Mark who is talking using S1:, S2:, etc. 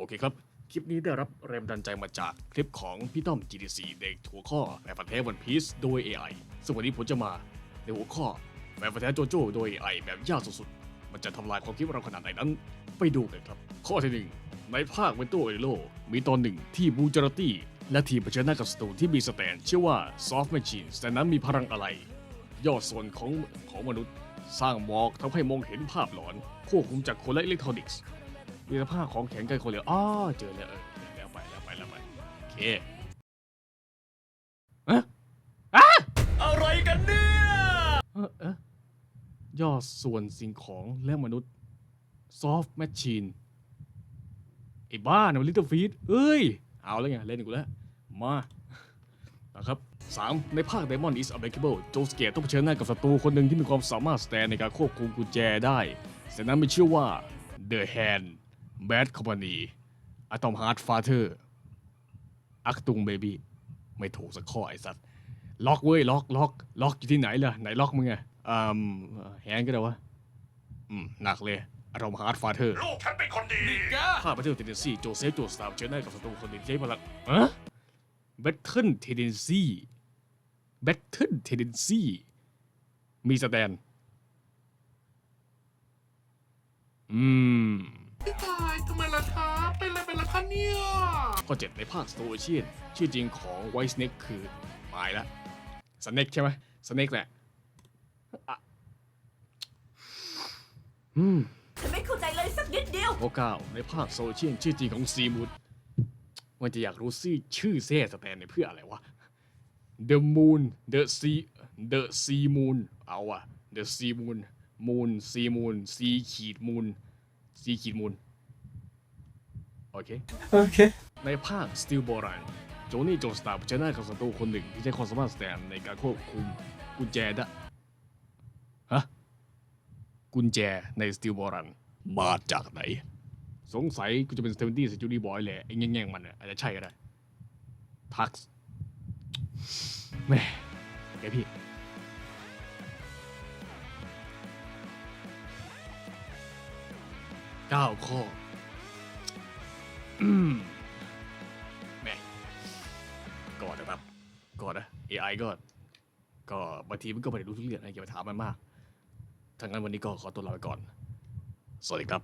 S1: โอเคครับ คลิปนี้ได้รับแรงบันใจมาจากคลิปของพี่ต้อม GDC เด็กหัวข้อแฟนพันธ์แท้วันพีซโดย AI ซึ่งวันนี้ผมจะมาในหัวข้อแฟนพันธ์แท้โจโจ้โดย AI แบบยากสุดๆ มันจะทำลายความคิดเราขนาดไหนนั้น ไปดูกันครับ ข้อที่หนึ่งในภาคเวนโตเอโลมีตอนหนึ่งที่บูจารตี้และทีมเผชิญหน้ากับศัตรูที่มีสแตนชื่อว่า Soft Machine แต่นั้นมีพลังอะไร ยอดส่วนของของมนุษย์ สร้างหมอกทำให้มองเห็นภาพหลอนควบคุมจากคนและอิเล็กทรอนิกส์ มีสภาพของแข็งไกลคนเหลวอ้าเจอแล้วเออแล้วไปแล้วไปแล้วไปโอเคอะอะ
S2: อะไรกันเนี่ย
S1: เอะเอะยอส่วนสิ่งของและมนุษย์ Soft Machine ไอ้บ้านะลิตเติ้ลฟีดเอ้ย เอาแล้วไง เล่นกูแล้ว มานะครับ 3. ในภาค Diamond is Unbreakable โจสเกตต้องเผชิญหน้ากับศัตรูคนหนึ่งที่มีความสามารถสแตนในการควบคุมกุญแจได้ แต่นั้นไมีชื่อว่า The Hand Bad Company Atom Heart Father อักตุงเบบี้ไม่ถูกสักข้อไอ้สัตว์ ล็อกเว้ย ล็อกล็อกล็อกอยู่ที่ไหนล่ะ ไหนล็อกมึงอะอืมแฮงก็ได้วะ อืม หนักเลย Atom Heart Father
S2: ลูกฉันเป็นคนดี
S1: ภาพบันเทิงเทนเดนซี่โจเซฟโจสตาร์เจอหน้ากับศัตรูคนหนึ่งที่ใช้พลังอะแบทเทิลเทนเดนซี่แบทเทิลเทนเดนซี่มีสแตน อืม ข้อเจ็ดในภาคสโตเชียนชื่อจริงของไวสเน็กคือตายละสเน็กใช่ไหมสเน็กแหละอะอืม
S3: ฉันไม่เข้าใจเลยสักนิดเดียว
S1: ข้อเก้าในภาคโซเชียลชื่อจริงของซีมูดมันจะอยากรู้ซี่ชื่อแซ่สแตนเนี่ยเพื่ออะไรวะ The Moon The Sea The Sea Moon เอาอะ The Sea Moon Moon Sea Moon Sea ขีด Moon Sea ขีด Moon โอเค
S4: โอเค
S1: ในภาค Steel โบราณโจนี่โจสตาร์เผชิญหน้ากับศัตรูคนหนึ่งที่ใช้ความสามารถสแตนในการควบคุมกุญแจได้ฮะกุญแจใน Steel โบราณมาจากไหน สงสัยกูจะเป็น70 Century Boy แหละไอ้แง่งๆมันน่ะอาจจะใช่ก็ได้ทักซ์แม่แกพี่เก้าข้ออืม แม่กอดนะครับกอดนะ AI ก็ก็บางทีมันก็ไม่ได้รู้ทุกเรื่องนะอย่าไปถามมันมากถ้างั้นวันนี้ก็ขอตัวลาไปก่อน สวัสดีครับ